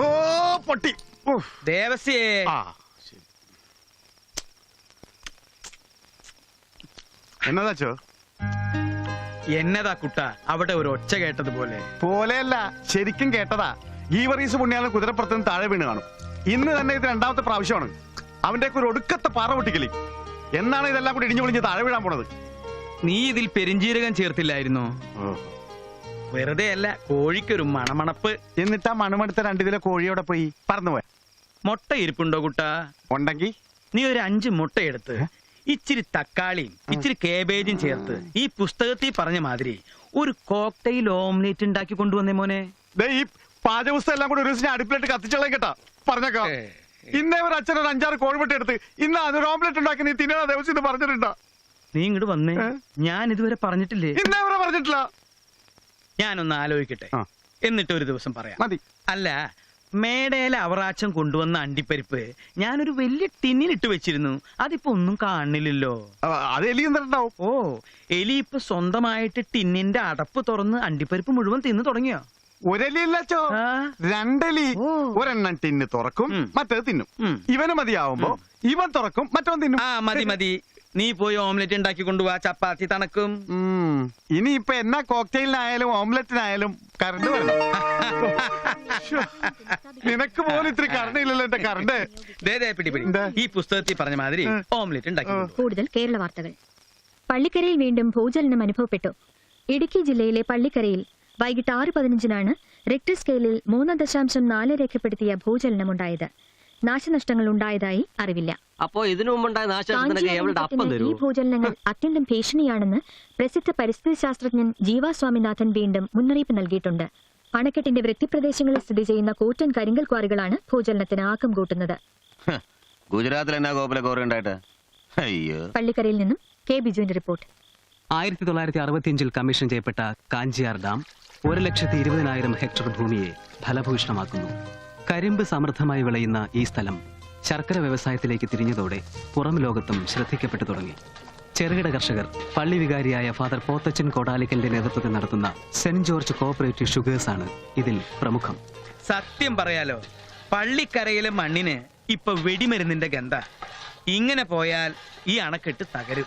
ഓ പൊട്ടി. ദേവസ്യേ. ആ ശരി. എന്നതാച്ചോ എന്നതാ കുട്ട? അവിടെ ഒരു ഒച്ച കേട്ടതുപോലെ. പോലെയല്ല ശരിക്കും കേട്ടതാ. ഗീവറീസ് പുണ്യാളൻ കുതിരപ്പുറത്ത് താഴെ വീണ് കാണും. ഇന്ന് തന്നെ ഇത് രണ്ടാമത്തെ പ്രാവശ്യമാണ്. അവന്റെ ഒരു ഒടുക്കത്തെ പാറ പൊട്ടിക്കലി. എന്നാണ് ഇതെല്ലാം കൂടി ഇടിഞ്ഞു പൊളിഞ്ഞ് താഴെ വീഴാൻ പോണത്? നീ ഇതിൽ പെരിഞ്ചീരകം ചേർത്തില്ലായിരുന്നോ? വെറുതെ അല്ല കോഴിക്കൊരു മണമണപ്പ്. എന്നിട്ട് ആ മണമെടുത്ത രണ്ടിതിലെ കോഴിയോടെ പോയി? പറന്നുപോയ മുട്ട ഇരിപ്പുണ്ടോ കുട്ട? ഉണ്ടെങ്കി? നീ ഒരു അഞ്ച് മുട്ട എടുത്ത് ഇച്ചിരി തക്കാളിയും ഇച്ചിരി കേബേജും ചേർത്ത് ഈ പുസ്തകത്തിൽ പറഞ്ഞ മാതിരി ഒരു കോക്ടെയിൽ ഓംലേറ്റ് ഉണ്ടാക്കി കൊണ്ടുവന്നേ മോനെ. ദേ ഈ പാചകപുസ്തകം എല്ലാം കൂടി ഒരു ദിവസം അടുപ്പിലിട്ട് കത്തിച്ചോളാം കേട്ടാ. പറഞ്ഞേക്കാം. ഇന്നേ ഒരു അച്ഛൻ ഒരു അഞ്ചാറ് കോഴിമുട്ട എടുത്ത് ഇന്ന് അതൊരു ഓംലെറ്റ് ഉണ്ടാക്കി നീ തിന്നണ ദിവസം ഇത് പറഞ്ഞിട്ടുണ്ടോ. നീ ഇങ്ങോട്ട് വന്നേ. ഞാൻ ഇതുവരെ പറഞ്ഞിട്ടില്ലേ? ഇന്നേ വരെ പറഞ്ഞിട്ടില്ല. ഞാനൊന്ന് ആലോചിക്കട്ടെ. ആ. എന്നിട്ട് ഒരു ദിവസം പറയാം. മതി. അല്ല മേടയിലെ അവറാച്ചം കൊണ്ടുവന്ന അണ്ടിപ്പരിപ്പ് ഞാനൊരു വലിയ ടിന്നിലിട്ട് വെച്ചിരുന്നു. അതിപ്പോ ഒന്നും കാണില്ലല്ലോ അത് എലി എന്നിട്ടുണ്ടാവും. ഓ എലി ഇപ്പൊ സ്വന്തമായിട്ട് ടിന്നിന്റെ അടപ്പ് തുറന്ന് അണ്ടിപ്പരിപ്പ് മുഴുവൻ തിന്നു തുടങ്ങിയോ? ഒരലിച്ചോ ആ. രണ്ടലി. ഓ. ഒരെണ്ണം ടിന്ന് തുറക്കും ഉം. മറ്റേത് തിന്നും. ഉം. ഇവന് മതിയാവുമ്പോ ഇവൻ തുറക്കും മറ്റവൻ തിന്നും. ആ മതി മതി. നീ പോയി ഓംലെറ്റ് ഉണ്ടാക്കി കൊണ്ടുപോവാ ചപ്പാത്തി തണക്കും. ഇനി ഇപ്പൊ എന്നാ കോക്ടെയിലിനായാലും ഓംലെറ്റിനായാലും കറണ്ട് വരണം. നിനക്ക് പോലും ഇത്ര കറണ്ട് ഇല്ലല്ലോ എന്റെ കറണ്ട്. പിടിപിടി ദേ പിടി പിടി. ഈ പുസ്തകത്തിൽ പറഞ്ഞ മാതിരി. ഓംലെറ്റ് ഉണ്ടാക്കി കൂടുതൽ കേരള വാർത്തകൾ. പള്ളിക്കരയിൽ വീണ്ടും ഭൂചലനം അനുഭവപ്പെട്ടു. ഇടുക്കി ജില്ലയിലെ പള്ളിക്കരയിൽ വൈകിട്ട് ആറ് പതിനഞ്ചിനാണ് റിക്ടർ സ്കെയിലിൽ മൂന്ന് ദശാംശം നാല് രേഖപ്പെടുത്തിയ ഭൂചലനമുണ്ടായത്. നാശനഷ്ടങ്ങൾ ഉണ്ടായതായി അറിവില്ല. അപ്പോ ഇതിനു മുമ്പുണ്ടായ നാശനഷ്ടത്തിനൊക്കെ എവളുടെ അപ്പം തരൂ? ഈ ഭൂചലനങ്ങൾ അത്യന്തം ഭീഷണിയാണെന്ന് പ്രസിദ്ധ പരിസ്ഥിതി ശാസ്ത്രജ്ഞൻ ജീവാ സ്വാമിനാഥൻ വീണ്ടും മുന്നറിയിപ്പ് നൽകിയിട്ടുണ്ട്. അണക്കെട്ടിന്റെ വൃത്തിപ്രദേശങ്ങളിൽ സ്ഥിതി ചെയ്യുന്ന കൂറ്റൻ കരിങ്കൽ ക്വാറികളാണ് ഭൂചലനത്തിന് ആക്കം കൂട്ടുന്നത്. ഗുജറാത്തിൽ എന്നാ അയ്യോ. പള്ളിക്കരയിൽ നിന്നും കെ ബിജുവിന്റെ റിപ്പോർട്ട്. ആയിരത്തി തൊള്ളായിരത്തി അറുപത്തിയഞ്ചിൽ കമ്മീഷൻ ചെയ്യപ്പെട്ട കാഞ്ചിയാർ ഡാം ഒരു ലക്ഷത്തി ഇരുപതിനായിരം ഹെക്ടർ ഭൂമിയെ ഫലഭൂഷണമാക്കുന്നു കരിമ്പ് സമൃദ്ധമായി വിളയുന്ന ഈ സ്ഥലം ശർക്കര വ്യവസായത്തിലേക്ക് തിരിഞ്ഞതോടെ പുറം ലോകത്തും ശ്രദ്ധിക്കപ്പെട്ടു തുടങ്ങി. ചെറുകിട കർഷകർ പള്ളി വികാരിയായ ഫാദർ പോത്തച്ചൻ കോടാലിക്കലിന്റെ നേതൃത്വത്തിൽ നടത്തുന്ന സെന്റ് ജോർജ് കോഓപ്പറേറ്റീവ് ഷുഗേഴ്സ് ആണ് ഇതിൽ പ്രമുഖം. സത്യം പറയാലോ പള്ളിക്കരയിലെ മണ്ണിന് ഇപ്പൊ വെടിമരുന്നിന്റെ ഗന്ധ. ഇങ്ങനെ പോയാൽ ഈ അണക്കെട്ട് തകരും.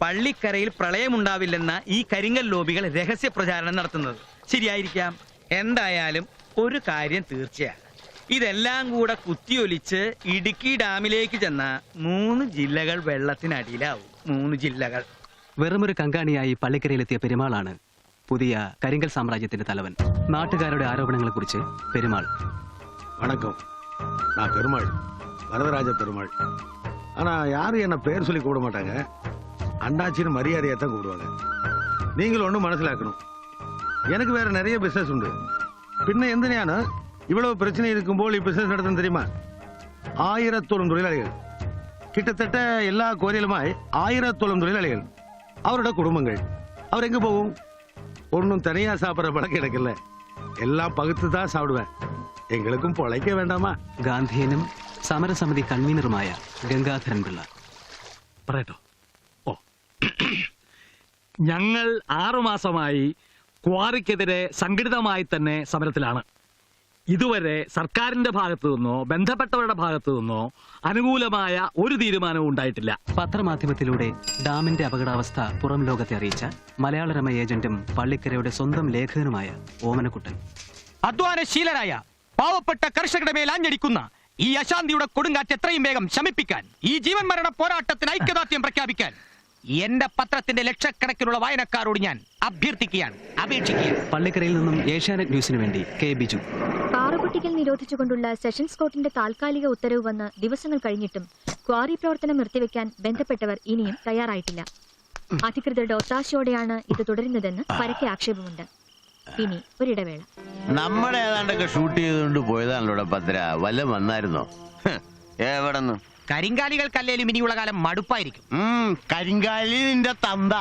പള്ളിക്കരയിൽ പ്രളയമുണ്ടാവില്ലെന്ന ഈ കരിങ്കൽ ലോബികൾ രഹസ്യ പ്രചാരണം നടത്തുന്നത്. ശരിയായിരിക്കാം. എന്തായാലും ഒരു കാര്യം തീർച്ചയാ ഇതെല്ലാം കൂടെ കുത്തിയൊലിച്ച് ഇടുക്കി ഡാമിലേക്ക് ചെന്ന മൂന്ന് ജില്ലകൾ വെള്ളത്തിനടിയിലാവും മൂന്ന് ജില്ലകൾ വെറുമൊരു കങ്കാണിയായി പള്ളിക്കരയിലെത്തിയ പെരുമാളാണ് പുതിയ കരിങ്കൽ സാമ്രാജ്യത്തിന്റെ തലവൻ നാട്ടുകാരുടെ ആരോപണങ്ങളെക്കുറിച്ച് പെരുമാൾ வணக்கம் நான் பெருமாள் வரதராஜ பெருமாள் ஆனா யாரும் என்ன பேர் சொல்லி கூப்பிட மாட்டாங்க அண்ணாச்சின்னு மரியாதையா தான் கூப்பிடுவாங்க நீங்களும் ஒன்றும் மனசிலாக்கணும் எனக்கு வேற நிறைய பிசினஸ் உண்டு பின்ன എന്തിനാണ് இவ்வளவு பிரச்சனை இருக்கும்போது ഈ ബിസിനസ് നടത്തുന്നത് தெரியுமா ആയിരത്തോളം തൊഴിലാളികൾ കിട്ടത്തട്ട എല്ലാ കോരിയലുമായി ആയിരത്തോളം തൊഴിലാളികൾ അവരുടെ കുടുംബങ്ങൾ അവരെങ്ക പോകും ஒன்றும் தனியா சாப்பிட்ற பழக்கம் எனக்கு இல்லை எல்லாம் பகுத்து தான் சாப்பிடுவேன் எங்களுக்கும் பொழைக்க வேண்டாமா ഗാന്ധിയനും സമരസമിതി കൺവീനറുമായ ഗംഗാധരൻ പിള്ള പറയട്ടോ ഓ ഞങ്ങൾ ആറുമാസമായി ക്വാറിക്കെതിരെ സംഘടിതമായി തന്നെ സമരത്തിലാണ് ഇതുവരെ സർക്കാരിന്റെ ഭാഗത്തു നിന്നോ ബന്ധപ്പെട്ടവരുടെ ഭാഗത്തു നിന്നോ അനുകൂലമായ ഒരു തീരുമാനവും ഉണ്ടായിട്ടില്ല. പത്രമാധ്യമത്തിലൂടെ ഡാമിന്റെ അപകടാവസ്ഥ പുറം ലോകത്തെ അറിയിച്ച മലയാളരമ ഏജന്റും പള്ളിക്കരയുടെ സ്വന്തം ലേഖകനുമായ ഓമനക്കുട്ടൻ. അധ്വാനശീലരായ പാവപ്പെട്ട കർഷകരുടെ മേൽ ആഞ്ഞടിക്കുന്ന ഈ അശാന്തിയുടെ കൊടുങ്കാറ്റ് എത്രയും വേഗം ശമിപ്പിക്കാൻ ഈ ജീവൻ മരണ പോരാട്ടത്തിന് ഐക്യദാർഢ്യം പ്രഖ്യാപിക്കാൻ എന്റെ പത്രത്തിന്റെ ലക്ഷക്കണക്കിനുള്ള വായനക്കാരോട് ഞാൻ അഭ്യർത്ഥിക്കുകയാണ് അപേക്ഷിക്കുകയാണ്. പള്ളിക്കരയിൽ നിന്നും ഏഷ്യാനെറ്റ് ന്യൂസിന് വേണ്ടി കെ ബിജു. പാറപൊട്ടിക്കൽ നിരോധിച്ചുകൊണ്ടുള്ള സെഷൻസ് കോർട്ടിന്റെ താൽക്കാലിക ഉത്തരവ് വന്ന് ദിവസങ്ങൾ കഴിഞ്ഞിട്ടും ക്വാറി പ്രവർത്തനം നിർത്തിവെക്കാൻ ബന്ധപ്പെട്ടവർ ഇനിയും തയ്യാറായിട്ടില്ല. അധികൃതരുടെ ഒത്താശയോടെയാണ് ഇത് തുടരുന്നതെന്ന് പരക്കെ ആക്ഷേപമുണ്ട്. ഇനി ഒരിടവേള. നമ്മളേതാണ്ടൊക്കെ ഏതാണ്ടൊക്കെ ഷൂട്ട് ചെയ്തുകൊണ്ട് പോയതാണല്ലോ പത്ര. വല്ല വന്നായിരുന്നോ? എവിടെന്ന്? കരിങ്കാലികൾക്കല്ലേലും ഇനിയുള്ള കാലം മടുപ്പായിരിക്കും കരിങ്കാലി നിന്റെ തന്ത.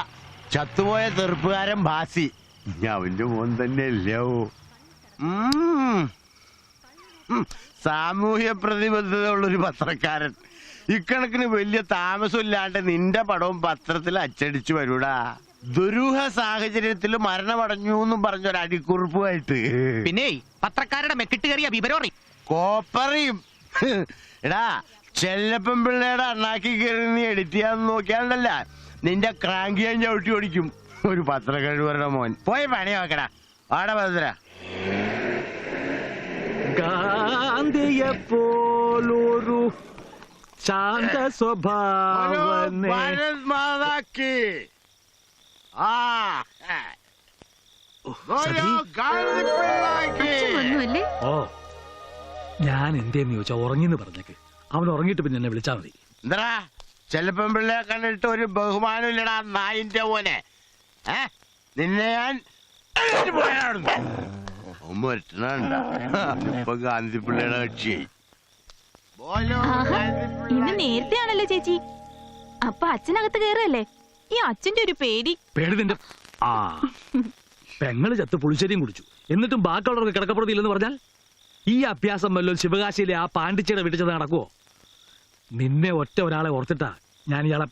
ചത്തുപോയ തെറുപ്പുകാരൻ ഭാസി. അവന്റെ മോൻ തന്നെ അല്ലോ സാമൂഹ്യ പ്രതിബദ്ധത ഉള്ളൊരു പത്രക്കാരൻ. ഇക്കണക്കിന് വലിയ താമസമില്ലാണ്ട് നിന്റെ പടവും പത്രത്തിൽ അച്ചടിച്ചു വരൂടാ. ദുരൂഹ സാഹചര്യത്തിൽ മരണമടഞ്ഞു എന്നും പറഞ്ഞൊരു അടിക്കുറിപ്പുമായിട്ട്. പിന്നെ പത്രക്കാരുടെ മെക്കിട്ട് കയറിയ വിവരം കോപ്പറിയും. എടാ ചെല്ലപ്പൻ പിള്ളേടെ അണ്ണാക്കി കയറി നീ എഡിറ്റ് നോക്കിയാണ്ടല്ല. നിന്റെ ക്രാങ്ക് ഞാൻ ചവിട്ടി ഓടിക്കും. ഒരു പത്രക്കഴിവരുടെ മോൻ. പോയി പണി നോക്കടാ. ആടെ ഭദ്ര. ഗാന്ധിയെ പോലൊരു ശാന്ത സ്വഭാവനെ ഭാരത് മാതാക്കി. ആ ഓ ഞാൻ എന്തേന്ന് ചോദിച്ചാ ഉറങ്ങിന്ന് പറഞ്ഞേക്ക്. അവൻ ഉറങ്ങിയിട്ട് പിന്നെ എന്നെ വിളിച്ചാൽ മതി. എന്താ ചെല്ലപ്പം പിള്ളയെ കണ്ടിട്ട് ഒരു ബഹുമാനം ഇല്ലടാ നായിന്റെ പോലെ നിന്നെ ഞാൻ ഗാന്ധി പിള്ളയുടെ കക്ഷിയായി പിള്ള. ഇന്ന് നേരത്തെ ആണല്ലോ ചേച്ചി. അപ്പൊ അച്ഛനകത്ത് കേറല്ലേ? ഈ അച്ഛന്റെ ഒരു പേടി. പേടി നിന്റെ ആ. പെങ്ങൾ ചത്ത് പുളിശ്ശേരിയും കുടിച്ചു. എന്നിട്ടും ബാക്കിയുള്ളവർക്ക് കിടക്കപ്പുറത്തില്ലെന്ന് പറഞ്ഞാൽ ഈ അഭ്യാസം വല്ലതും ശിവകാശിയിലെ ആ പാണ്ഡിച്ചയുടെ വീട്ടിൽ ചെന്ന് നടക്കുവോ? നിന്നെ ഒറ്റ ഒരാളെ ഓർത്തിട്ടാ ഞാൻ ഇയാളെ.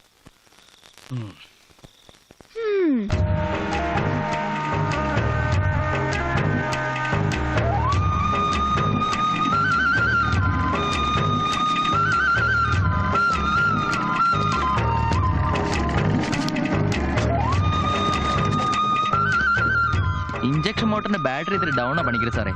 ഇഞ്ചക്ഷൻ മോട്ടറിന്റെ ബാറ്ററി ഇത്തിരി ഡൗൺ ആ പണിക്കര് സാറേ.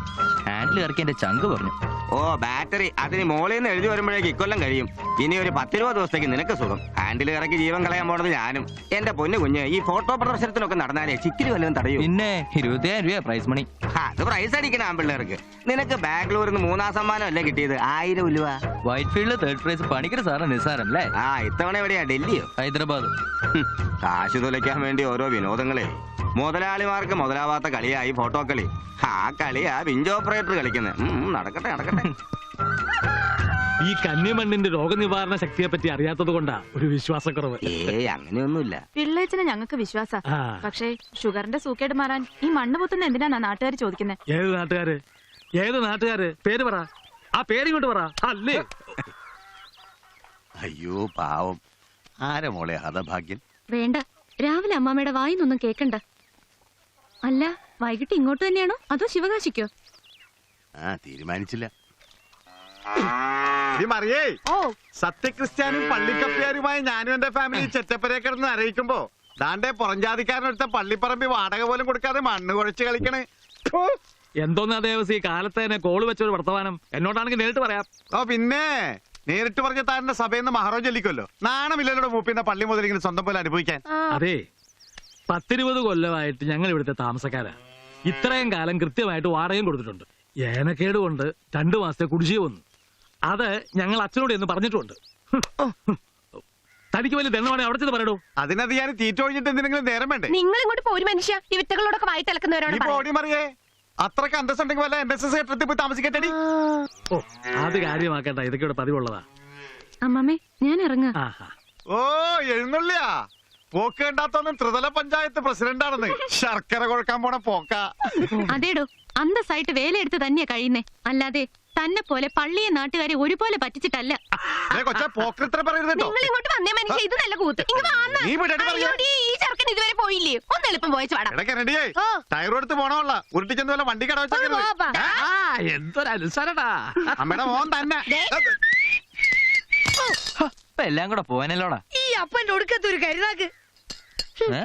ഹാൻഡിൽ ഇറക്കി എന്റെ ചങ്ക് പറഞ്ഞു ഓ ബാറ്ററി. അതിന് മോളിൽ നിന്ന് എഴുതി വരുമ്പോഴേക്ക് ഇക്കൊല്ലം കഴിയും. ഇനി ഒരു പത്തിരുപത് ദിവസത്തേക്ക് നിനക്ക് സുഖം. ഹാൻഡിൽ ഇറക്കി ജീവൻ കളയാൻ പോണത് ഞാനും. എന്റെ പൊന്നു കുഞ്ഞ് ഈ ഫോട്ടോ പ്രദർശനത്തിനൊക്കെ നടന്നാലേ ചിക്കിരി വല്ലതും തടയൂ. പിന്നെ ഇരുപത്തിയായിരം രൂപ പ്രൈസ് മണി അത് പ്രൈസ് അടിക്കണം ആമ്പിള്ളേർക്ക് നിനക്ക് ബാംഗ്ലൂരിൽ നിന്ന് മൂന്നാം സമ്മാനം അല്ലേ കിട്ടിയത്? ആയിരം ഉലുവ. White field third prize Panikkar sir നിസ്സാരം അല്ലേ ആ ഇത്തവണ എവിടെയാ? ഡൽഹിയോ? ഹൈദരാബാദ്. കാശ് തുലയ്ക്കാൻ വേണ്ടി ഓരോ വിനോദങ്ങളെ. മുതലാളിമാർക്ക് മുതലാവാത്ത കളിയായി ഫോട്ടോ കളി. ആ കളിയാ വിഞ്ച് ഓപ്പറേറ്റർ കളിക്കുന്നത് നടക്കട്ടെ നടക്കട്ടെ. ഈ കന്നിമണ്ണിന്റെ രോഗനിവാരണ ശക്തിയെ പറ്റി അറിയാത്തത് കൊണ്ടാ ഒരു വിശ്വാസക്കുറവ്. ഏയ് അങ്ങനെയൊന്നുമില്ല. പിള്ളേച്ചനെ ഞങ്ങൾക്ക് വിശ്വാസ. പക്ഷേ ഷുഗറിന്റെ സൂക്കേട് മാറാൻ ഈ മണ്ണ് പൊത്തുന്ന എന്തിനാ നാട്ടുകാർ ചോദിക്കുന്നത് ഏത് നാട്ടുകാര്? ഏത് നാട്ടുകാര്? പേര് പറ. ആ പേര് ഇങ്ങോട്ട് പറ. അല്ലേ? അയ്യോ പാവം. ആരെ മോളെ ഹതഭാഗ്യൻ വേണ്ട. രാവിലെ അമ്മാമ്മയുടെ വായിന്നൊന്നും കേക്കണ്ട. അല്ല വൈകിട്ട് ഇങ്ങോട്ട് തന്നെയാണോ? അതോ ശിവകാശിക്കോ? ആ തീരുമാനിച്ചില്ല. മറിയേ ഓ. സത്യക്രിസ്ത്യാനും പള്ളിക്കപ്പിയാരുമായി ഞാനും എന്റെ ഫാമിലി ചെറ്റപ്പരെ കിടന്ന് അറിയിക്കുമ്പോ ദാണ്ടെ പുറംജാതിക്കാരനടുത്ത പള്ളിപ്പറമ്പി വാടക പോലും കൊടുക്കാതെ മണ്ണ് കുഴച്ച് കളിക്കണേ. എന്തോന്നാ ദേവസ് ഈ കാലത്ത് തന്നെ കോൾ വെച്ചൊരു വർത്തമാനം. എന്നോടാണെങ്കിൽ നേരിട്ട് പറയാം. ഓ പിന്നെ നേരിട്ട് പറഞ്ഞ താരന്റെ സഭയിൽ നിന്ന് മഹാറോ ചൊല്ലിക്കല്ലോ. നാണമില്ലല്ലോ മൂപ്പിന്റെ പള്ളി മുതലെങ്കിലും സ്വന്തം പോലെ അനുഭവിക്കാൻ. അതെ. പത്തിരുപത് കൊല്ലമായിട്ട് ഞങ്ങൾ ഇവിടുത്തെ താമസക്കാരാ. ഇത്രയും കാലം കൃത്യമായിട്ട് വാടകയും കൊടുത്തിട്ടുണ്ട്. ഏനക്കേട് കൊണ്ട് രണ്ടു മാസത്തെ കുടിശ്ശിക വന്നു. അത് ഞങ്ങൾ അച്ഛനോട് എന്ന് പറഞ്ഞിട്ടുണ്ട്. തനിക്ക് വലിയ ദണ്ണമാണെങ്കിൽ അവിടെ ചെന്ന് പറയടോ. അതിനത് ഞാൻ തീറ്റ ഒഴിഞ്ഞിട്ട് എന്തിനെങ്കിലും നേരം വേണ്ടേ? നിങ്ങൾ ഇങ്ങോട്ട് പോരും മനുഷ്യ. ഈ വിത്തകളോടൊക്കെ വായി മറിയേ അത്രയ്ക്ക് അന്തസ്സുണ്ടെങ്കിൽ വല്ല എൻ എസ് പോയി താമസിക്കട്ടെടി. ഓ അത് കാര്യമാക്കണ്ട. ഇതൊക്കെ ഇവിടെ പതിവുള്ളതാ. അമ്മമ്മേ ഞാൻ ഇറങ്ങാ. ഓ എഴുന്നള്ളിയാ. പോക്ക് കണ്ടാത്തൊന്നും ത്രിതല പഞ്ചായത്ത് പ്രസിഡന്റാണെന്ന്. ശർക്കര കൊഴക്കാൻ പോണ പോക്ക. അതേടോ അന്തസ്സായിട്ട് വേലയെടുത്ത് തന്നെയാ കഴിയുന്നേ. അല്ലാതെ തന്നെ പോലെ പള്ളിയെ നാട്ടുകാരെ ഒരുപോലെ പറ്റിച്ചിട്ടല്ല. നിങ്ങൾ ഇങ്ങോട്ട് വന്നേ മനുഷ്യ ഇത് നല്ല കൂത്ത്. ഇങ്ങ് വാന്ന്. നീ വിടടി പറയാ. അയ്യോടി, ഈ ചെറുക്കൻ ഇതുവരെ പോയില്ലേ? ഒന്ന് എളുപ്പം പോണോള്ള. ഉരുട്ടിച്ചെന്ന് വല്ല വണ്ടി അമ്മയുടെ മോൻ തന്നെ. എല്ലാം കൂടെ പോവാനല്ലോടാ? ഈ അപ്പന്റെ ഒടുക്കത്തെ ഒരു കരുതാക്ക് ഏ?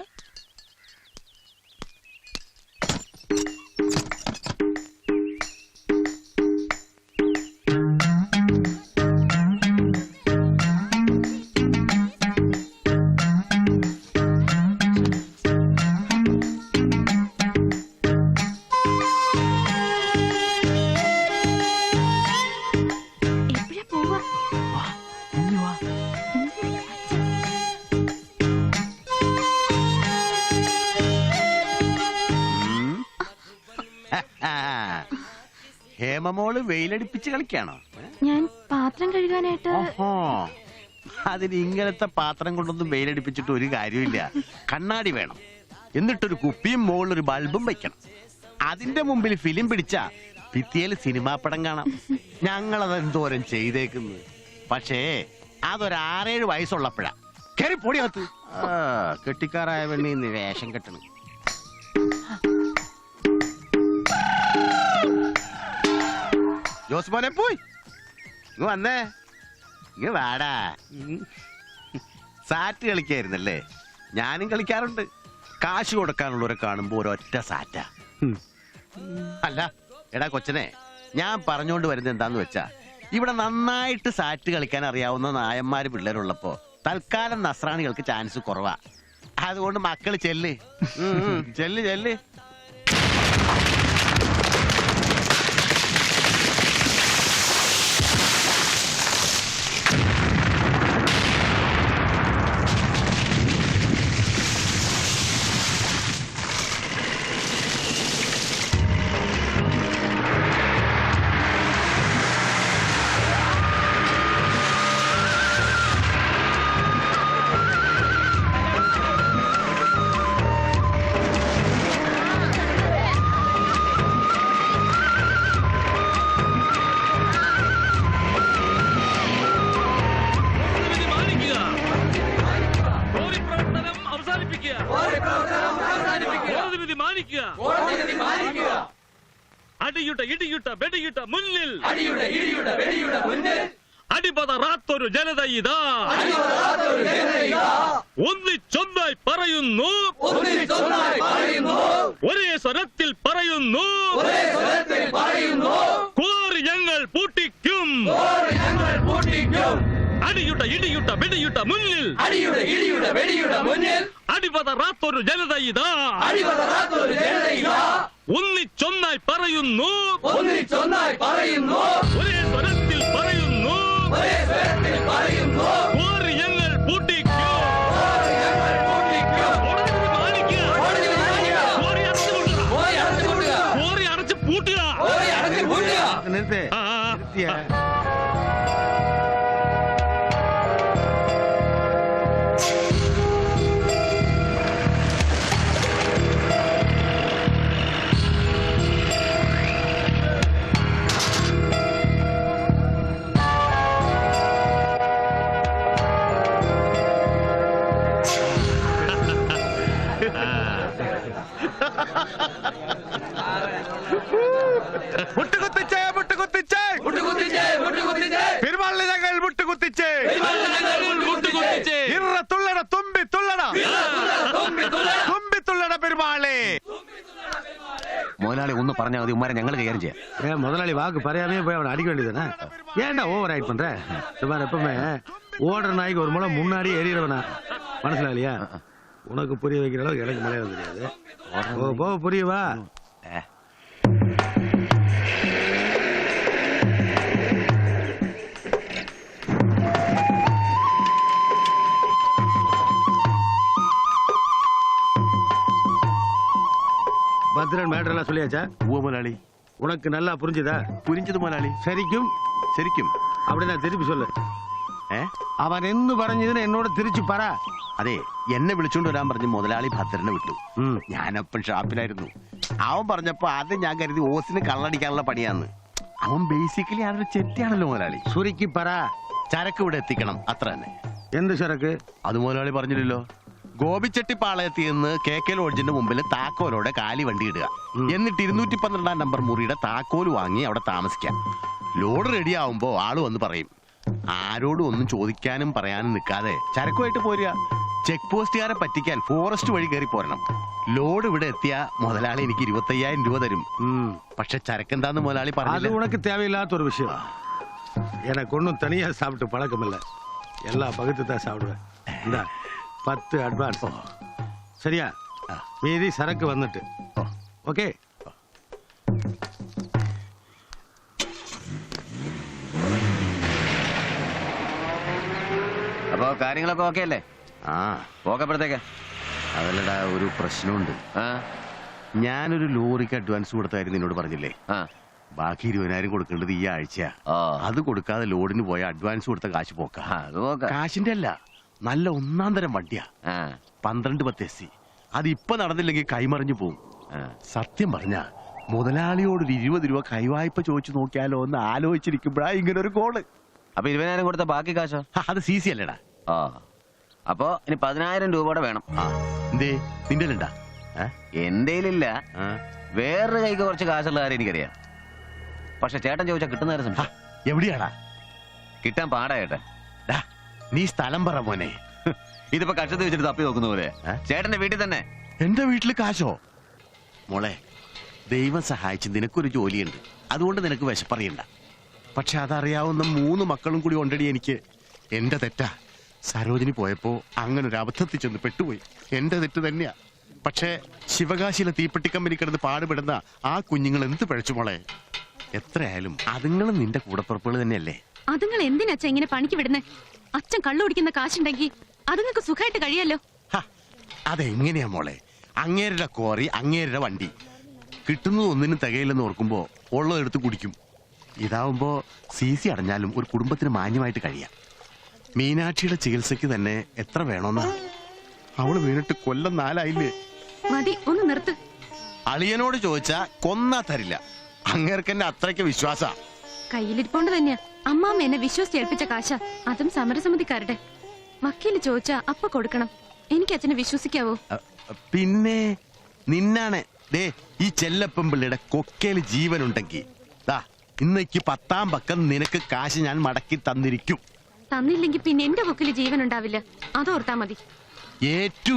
ഹേമമോൾ വെയിലടിപ്പിച്ച് കളിക്കാണോ? ഞാൻ പാത്രം കഴുകാനായിട്ട് ഓഹോ. അതിന് ഇങ്ങനത്തെ പാത്രം കൊണ്ടൊന്നും വെയിലടിപ്പിച്ചിട്ട് ഒരു കാര്യമില്ല കണ്ണാടി വേണം. എന്നിട്ടൊരു കുപ്പിയും മുകളിലൊരു ഒരു ബൾബും വെക്കണം. അതിന്റെ മുമ്പിൽ ഫിലിം പിടിച്ച ഭിത്തിയിൽ സിനിമാ പടം കാണാം. ഞങ്ങളത് എന്തോരം ചെയ്തേക്കുന്നത്. പക്ഷേ അതൊരാറേഴ് വയസ്സുള്ളപ്പോഴാ. കയറി പൊടിയകത്ത് ആ കെട്ടിക്കാറായ പെണ്ണി ഇന്ന് വേഷം കെട്ടണം. ജോസ് പോലെ പോയി ഇങ്ങ് വന്നേ. ഇങ്ങ് വാടാ. സാറ്റ് കളിക്കായിരുന്നല്ലേ? ഞാനും കളിക്കാറുണ്ട്. കാശ് കൊടുക്കാനുള്ളവരെ കാണുമ്പോ ഒരൊറ്റ സാറ്റാ. അല്ല എടാ കൊച്ചനെ ഞാൻ പറഞ്ഞുകൊണ്ട് വരുന്നത് എന്താന്ന് വെച്ചാ ഇവിടെ നന്നായിട്ട് സാറ്റ് കളിക്കാൻ അറിയാവുന്ന നായന്മാര് പിള്ളേരുള്ളപ്പോ തൽക്കാലം നസ്രാണികൾക്ക് ചാൻസ് കുറവാ. അതുകൊണ്ട് മക്കൾ ചെല്ല്. ചെല്ല് ചെല്ല്. അടിയുട്ട ഇടിയുട്ട വെടിയുട്ട മുന്നിൽ അടിപതറാത്തൊരു ജനത ഇതാ ഒന്നിച്ചൊന്നായി പറയുന്നു ഒരേ സ്വരത്തിൽ പറയുന്നു കോറി ഞങ്ങൾ പൂട്ടിക്കും അടിയുട്ട ഇടിയുടെ വെടിയുടെ മുന്നിൽ. അടിപതറാത്തൊരു ജനത ഇതാ. ഒന്നിച്ചൊന്നായി പറയുന്നു. ഒരേ സ്വരത്തിൽ പറയുന്നു. കോറി മുട്ടുകുത്തിച്ചേ മുട്ടുകുത്തിച്ചേ പെരുമാളിനെ ഞങ്ങൾ മുട്ടുകുത്തിച്ചേ മുട്ടുകുത്തിച്ചേ. ഇറ തുള്ളട തുമ്പി തുള്ളട തുമ്പി തുള്ളട പെരുമാളെ മുതലാളി ഒന്ന് പറഞ്ഞാൽ മതി ഉമ്മാരെ ഞങ്ങൾ കൈകാര്യം ചെയ്യാം ஏன் முதலாளி வாக்கு பறையாமே போய் அவனை அடிக்க வேண்டியதானே ஏன்டா ஓவர் ஆக்ட் பண்ற சுமார் எப்பவுமே ஓடுற நாய்க்கு ஒரு முளை முன்னாடி எறிகிறவனா மனசுல இல்லையா உனக்கு புரிய வைக்கிற அளவுக்கு எனக்கு மலையாளம் தெரியாது போக போக புரியவா பத்ரன் மேட்டர் எல்லாம் சொல்லியாச்சா ഉവ്വ മുതലാളി உனக்கு நல்லா புரிஞ்சுதா പുരിഞ്ചത് മുതലാളി சரிக்கும் ശരിക്കും அப்படி நான் திருப்பி சொல்லு ഏ அவன் എന്ന് പറഞ്ഞതിന് എന്നോട് തിരിച്ചു പറ അതെ എന്നെ വിളിച്ചോണ്ട് വരാൻ പറഞ്ഞ് മുതലാളി ഭദ്രനെ വിട്ടു ഉം. ഞാനപ്പം ഷാപ്പിലായിരുന്നു അവൻ പറഞ്ഞപ്പോ അത് ഞാൻ കരുതി ഓസിന് കള്ളടിക്കാനുള്ള പണിയാന്ന് അവൻ ബേസിക്കലി അതൊരു ചെറ്റിയാണല്ലോ മുതലാളി சுருக்கி പറ ചരക്ക് ഇവിടെ എത്തിക്കണം അത്ര തന്നെ എന്ത് ചരക്ക് അത് മുതലാളി പറഞ്ഞില്ലല്ലോ ഗോപിച്ചെട്ടി പാളയത്തിൽ നിന്ന് കെ കെ ലോഡ്ജിന്റെ മുമ്പിൽ താക്കോലോടെ കാലി വണ്ടി ഇടുക എന്നിട്ട് ഇരുന്നൂറ്റി പന്ത്രണ്ടാം നമ്പർ മുറിയുടെ താക്കോൽ വാങ്ങി അവിടെ താമസിക്കാം ലോഡ് റെഡി ആവുമ്പോ ആള് വന്ന് പറയും ആരോടും ഒന്നും ചോദിക്കാനും പറയാനും നിൽക്കാതെ ചരക്കുമായിട്ട് പോരുക ചെക്ക് പോസ്റ്റുകാരെ പറ്റിക്കാൻ ഫോറസ്റ്റ് വഴി കയറി പോരണം ലോഡ് ഇവിടെ എത്തിയ മുതലാളി എനിക്ക് ഇരുപത്തയ്യായിരം രൂപ തരും ம். പക്ഷെ ചരക്കെന്താന്ന് മുതലാളി அது പറഞ്ഞു உனக்கு தேவையில்லாத ஒரு விஷயம் எனக்கு ஒன்றும் தனியா சாப்பிட்டு பழக்கம் இல்லை எல்லாம் பகுத்து தான் சாப்பிடுவேன் இந்தா பத்து அட்வான்ஸ் சரியா மீதி சரக்கு வந்துட்டு ஓகே അപ്പൊ കാര്യങ്ങളൊക്കെ ഓക്കെ അല്ലേ ആ പോക്കപ്പോഴത്തേക്ക് അതല്ലടാ ഒരു പ്രശ്നമുണ്ട് ആ ഞാനൊരു ലോറിക്ക് അഡ്വാൻസ് കൊടുത്ത കാര്യം നിന്നോട് പറഞ്ഞില്ലേ ആ ബാക്കി ഇരുപതിനായിരം കൊടുക്കേണ്ടത് ഈ ആഴ്ച ഓ അത് കൊടുക്കാതെ ലോഡിന് പോയ അഡ്വാൻസ് കൊടുത്ത കാശ് പോക്ക ആ, അത് പോക്ക കാശിന്റെ അല്ല നല്ല ഒന്നാം തരം വണ്ടിയാ പന്ത്രണ്ട് പത്ത് എസ് സി. അത് ഇപ്പൊ നടന്നില്ലെങ്കിൽ കൈമറിഞ്ഞു പോവും. സത്യം പറഞ്ഞ മുതലാളിയോട് ഒരു ഇരുപത് രൂപ കൈവായ്പ ചോദിച്ചു നോക്കിയാലോ എന്ന് ആലോചിച്ചിരിക്കുമ്പോഴാ ഇങ്ങനെ ഒരു കോൾ. അപ്പൊ ഇരുപതിനായിരം കൊടുത്ത ബാക്കി കാശോ? അത് സി സി അല്ലേടാ. ആ. അപ്പോ ഇനി പതിനായിരം രൂപയുടെ വേണം. എന്തേ? നിന്റെ ഉണ്ടാ എന്റെയിലില്ല വേറൊരു കൈക്ക് കുറച്ച് കാശുള്ള കാര്യം എനിക്കറിയാം. പക്ഷെ ചേട്ടൻ ചോദിച്ചാൽ കിട്ടുന്ന എവിടെയാടാ? കിട്ടാൻ പാടാ ചേട്ടൻ. നീ സ്ഥലം പറ മോനെ. ഇതിപ്പോ കക്ഷത്ത് വെച്ചിട്ട് തപ്പി നോക്കുന്ന പോലെ. ചേട്ടന്റെ വീട്ടിൽ തന്നെ. എന്റെ വീട്ടിൽ കാശോ? മോളെ ദൈവം സഹായിച്ച് നിനക്കൊരു ജോലിയുണ്ട്. അതുകൊണ്ട് നിനക്ക് വിശപ്പറിയണ്ട. പക്ഷെ അതറിയാവുന്ന മൂന്ന് മക്കളും കൂടി ഉണ്ടടി എനിക്ക്. എന്റെ തെറ്റാ. സരോജിനി പോയപ്പോ അങ്ങനെ ഒരു അബദ്ധത്തിൽ ചെന്ന് പെട്ടുപോയി. എന്റെ തെറ്റ് തന്നെയാ. പക്ഷേ ശിവകാശിയിലെ തീപ്പെട്ടി കമ്പനി കിടന്ന് പാടുപെടുന്ന ആ കുഞ്ഞുങ്ങൾ എന്ത് പഴച്ചു മോളെ? എത്രയായാലും അതുങ്ങളും നിന്റെ കൂടപ്പുറപ്പുകൾ തന്നെയല്ലേ? അതുങ്ങൾ എന്തിനാ ഇങ്ങനെ പണിക്ക് വിടുന്നേ? അച്ഛൻ കള്ളു കുടിക്കുന്ന കാശുണ്ടെങ്കിൽ അത് നിങ്ങൾക്ക് സുഖമായിട്ട് കഴിയല്ലോ. അതെങ്ങനെയാ മോളെ? അങ്ങേരുടെ കോറി അങ്ങേരുടെ വണ്ടി. കിട്ടുന്നത് ഒന്നിനും തികയില്ലെന്ന് ഓർക്കുമ്പോ ഉള്ളതെടുത്ത് കുടിക്കും. ഇതാവുമ്പോ സി സി അടഞ്ഞാലും ഒരു കുടുംബത്തിന് മാന്യമായിട്ട് കഴിയാം. മീനാക്ഷിയുടെ ചികിത്സയ്ക്ക് തന്നെ എത്ര വേണമെന്നാ അവൾ വീണിട്ട് കൊല്ലം നാലായില്ലേ? മതി ഒന്ന് നിർത്ത്. അളിയനോട് ചോദിച്ചാ കൊന്നാ തരില്ല. അങ്ങേർക്കെന്നെ അത്രയ്ക്ക് വിശ്വാസ. കയ്യിലിരിപ്പോണ്ട് തന്നെയാ. അമ്മാമ്മ എന്നെ വിശ്വസിച്ച് ഏൽപ്പിച്ച കാശ അതും സമരസമിതിക്കാരുടെ. വക്കീൽ ചോദിച്ചാ അപ്പ കൊടുക്കണം. എനിക്ക് അച്ഛനെ വിശ്വസിക്കാവോ? പിന്നെ നിന്നാണ് ദേ ഈ ചെല്ലപ്പം പിള്ളിയുടെ കൊക്കയിൽ ജീവനുണ്ടെങ്കിൽ ഇന്നേക്ക് പത്താം പക്കം നിനക്ക് കാശ് ഞാൻ മടക്കി തന്നിരിക്കും. തന്നില്ലെങ്കിൽ പിന്നെ എന്റെ കൊക്കിൽ ജീവൻ ഉണ്ടാവില്ല അതോർത്താ മതി. ഏറ്റു.